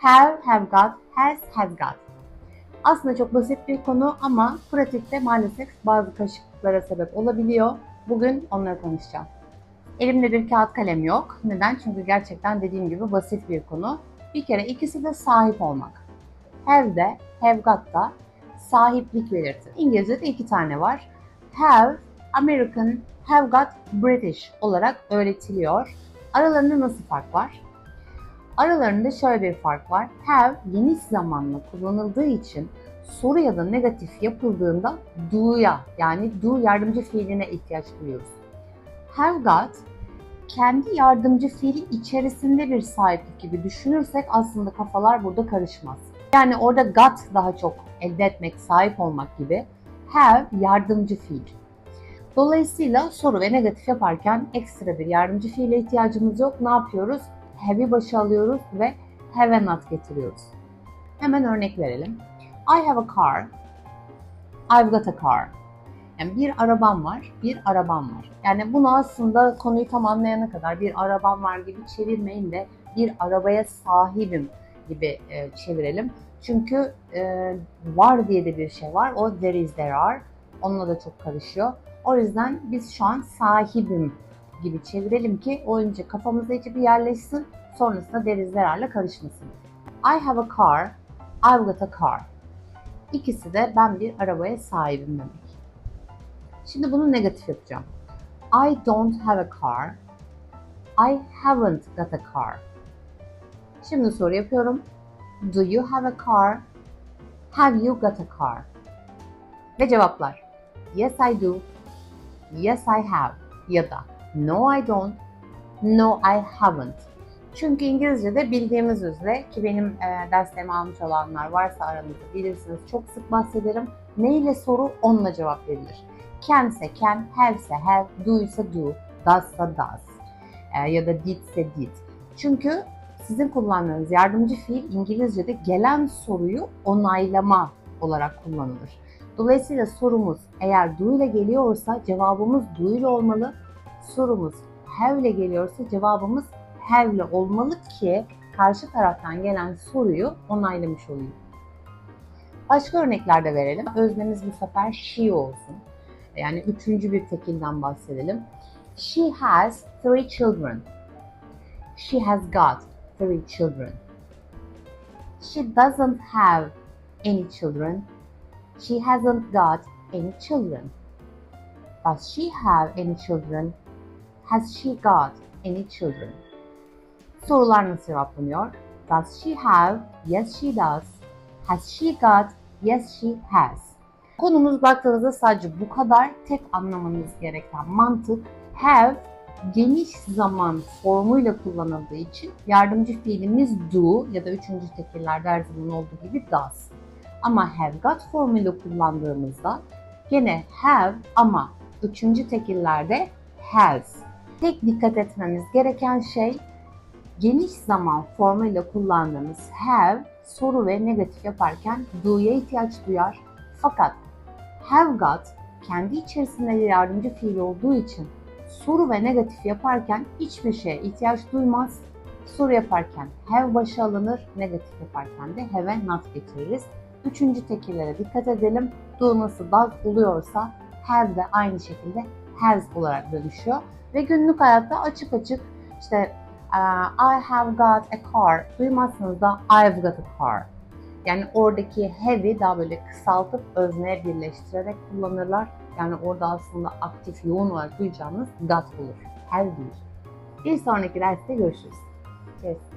Have, have got, has, has got. Aslında çok basit bir konu ama pratikte maalesef bazı karışıklıklara sebep olabiliyor. Bugün onları konuşacağım. Elimde bir kağıt kalem yok. Neden? Çünkü gerçekten dediğim gibi basit bir konu. Bir kere ikisi de sahip olmak. Have de, have got da sahiplik belirtir. İngilizce'de iki tane var. Have, American, have got, British olarak öğretiliyor. Aralarında nasıl fark var? Aralarında şöyle bir fark var. Have geniş zamanla kullanıldığı için soru ya da negatif yapıldığında do'ya yani do yardımcı fiiline ihtiyaç duyuyoruz. Have got kendi yardımcı fiili içerisinde bir sahiplik gibi düşünürsek aslında kafalar burada karışmaz. Yani orada got daha çok elde etmek, sahip olmak gibi. Have yardımcı fiil. Dolayısıyla soru ve negatif yaparken ekstra bir yardımcı fiile ihtiyacımız yok. Ne yapıyoruz? Have'i başa alıyoruz ve have and not getiriyoruz. Hemen örnek verelim. I have a car. I've got a car. Yani bir arabam var, bir arabam var. Yani bunu aslında konuyu tam anlayana kadar bir arabam var gibi çevirmeyin de bir arabaya sahibim gibi e, çevirelim. Çünkü e, var diye de bir şey var. O there is there are. Onunla da çok karışıyor. O yüzden biz şu an sahibim gibi çevirelim ki o önce kafamızda iyice bir yerleşsin. Sonrasında there are'la karışmasın. I have a car. I've got a car. İkisi de ben bir arabaya sahibim demek. Şimdi bunu negatif yapacağım. I don't have a car. I haven't got a car. Şimdi soru yapıyorum. Do you have a car? Have you got a car? Ve cevaplar. Yes I do. Yes I have. Ya da No I don't. No I haven't. Çünkü İngilizce'de bildiğimiz üzere ki benim e, derslerimi almış olanlar varsa aranızda bilirsiniz çok sık bahsederim. Ne ile soru onunla cevap verilir. Can ise can, have ise have, do ise do, does ise does e, ya da did ise did. Çünkü sizin kullandığınız yardımcı fiil İngilizce'de gelen soruyu onaylama olarak kullanılır. Dolayısıyla sorumuz eğer do ile geliyorsa cevabımız do ile olmalı. Sorumuz have ile geliyorsa cevabımız have ile olmalı ki karşı taraftan gelen soruyu onaylamış olayım. Başka örnekler de verelim. Öznemiz bu sefer she olsun. Yani üçüncü bir tekilden bahsedelim. She has three children. She has got three children. She doesn't have any children. She hasn't got any children. Does she have any children? Has she got any children? Sorular nasıl cevaplanıyor? Does she have? Yes she does. Has she got? Yes she has. Konumuz baktığınızda sadece bu kadar. Tek anlamanız gereken mantık have geniş zaman formuyla kullanıldığı için yardımcı fiilimiz do ya da üçüncü tekillerde her zaman olduğu gibi does. Ama have got formuyla kullandığımızda gene have ama üçüncü tekillerde has. Tek dikkat etmemiz gereken şey geniş zaman formuyla kullandığımız have soru ve negatif yaparken do'ya ihtiyaç duyar. Fakat have got kendi içerisinde yardımcı fiil olduğu için soru ve negatif yaparken hiçbir şeye ihtiyaç duymaz. Soru yaparken have başa alınır, negatif yaparken de have'e not getiririz. Üçüncü tekillere dikkat edelim. Do nasıl does oluyorsa have de aynı şekilde has olarak dönüşüyor. Ve günlük hayatta açık açık işte uh, I have got a car duymazsanız da I've got a car. Yani oradaki have'i daha böyle kısaltıp özneye birleştirerek kullanırlar. Yani orada aslında aktif, yoğun olarak duyacağınız got olur. Have değil. Bir sonraki derste görüşürüz. Cheers.